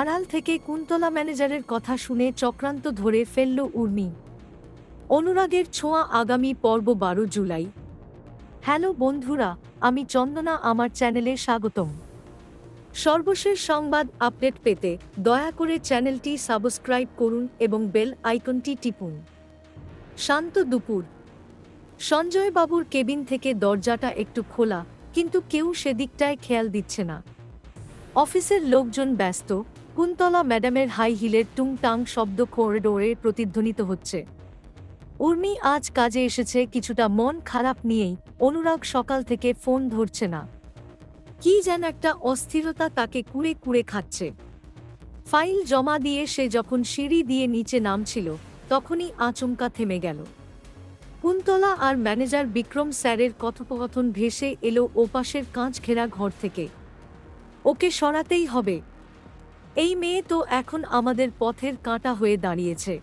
আড়াল থেকে কুন্তলা ম্যানেজারের কথা শুনে চক্রান্ত ধরে ফেলল উর্মি। অনুরাগের ছোঁয়া আগামী পর্ব বারো জুলাই। হ্যালো বন্ধুরা, আমি চন্দনা, আমার চ্যানেলে স্বাগতম। সর্বশেষ সংবাদ আপডেট পেতে দয়া করে চ্যানেলটি সাবস্ক্রাইব করুন এবং বেল আইকনটি টিপুন। শান্ত দুপুর। সঞ্জয় বাবুর কেবিন থেকে দরজাটা একটু খোলা, কিন্তু কেউ সেদিকটায় খেয়াল দিচ্ছে না। অফিসের লোকজন ব্যস্ত কুন্তলা ম্যাডামের হাই হিলের টুংটাং শব্দ করিডোরে প্রতিধ্বনিত হচ্ছে। উর্মি আজ কাজে এসেছে, কিছুটা মন খারাপ নিয়েই। অনুরাগ সকাল থেকে ফোন ধরছে না। কি যেন একটা অস্থিরতা তাকে কুড়ে কুড়ে খাচ্ছে। ফাইল জমা দিয়ে সে যখন সিঁড়ি দিয়ে নিচে নামছিল, তখনই আচমকা থেমে গেল। কুন্তলা আর ম্যানেজার বিক্রম স্যারের কথোপকথন ভেসে এলো ওপাশের কাঁচ ঘেরা ঘর থেকে। ওকে সরাতেই হবে। এই মেয়ে তো এখন আমাদের পথের কাঁটা হয়ে দাঁড়িয়েছে।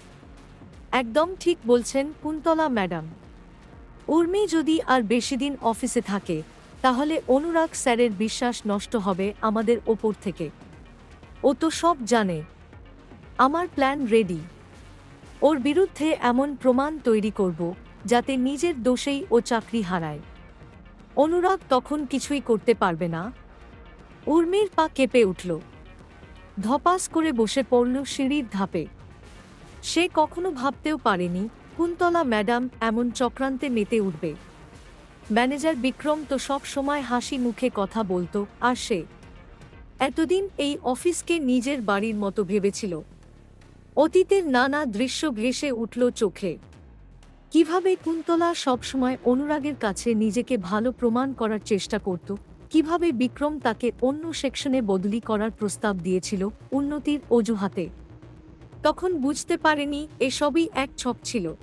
একদম ঠিক বলছেন কুন্তলা ম্যাডাম। উর্মি যদি আর বেশি দিন অফিসে থাকে, তাহলে অনুরাগ স্যারের বিশ্বাস নষ্ট হবে আমাদের ওপর থেকে। ও তো সব জানে। আমার প্ল্যান রেডি। ওর বিরুদ্ধে এমন প্রমাণ তৈরি করব, যাতে নিজের দোষেই ও চাকরি হারায়। অনুরাগ তখন কিছুই করতে পারবে না। উর্মির পা কেঁপে উঠল। ধপাস করে বসে পড়ল সিঁড়ির ধাপে। সে কখনো ভাবতেও পারেনি, কুন্তলা ম্যাডাম এমন চক্রান্তে মেতে উঠবে। ম্যানেজার বিক্রম তো সব সময় হাসি মুখে কথা বলতো, আর সে এতদিন এই অফিসকে নিজের বাড়ির মতো ভেবেছিল। অতীতের নানা দৃশ্য ভেসে উঠল চোখে। কীভাবে কুন্তলা সবসময় অনুরাগের কাছে নিজেকে ভালো প্রমাণ করার চেষ্টা করত কীভাবে বিক্রম তাকে অন্য সেকশনে বদলি করার প্রস্তাব দিয়েছিল উন্নতির অজুহাতে? তখন বুঝতে পারেনি এসবই এক ছক ছিল।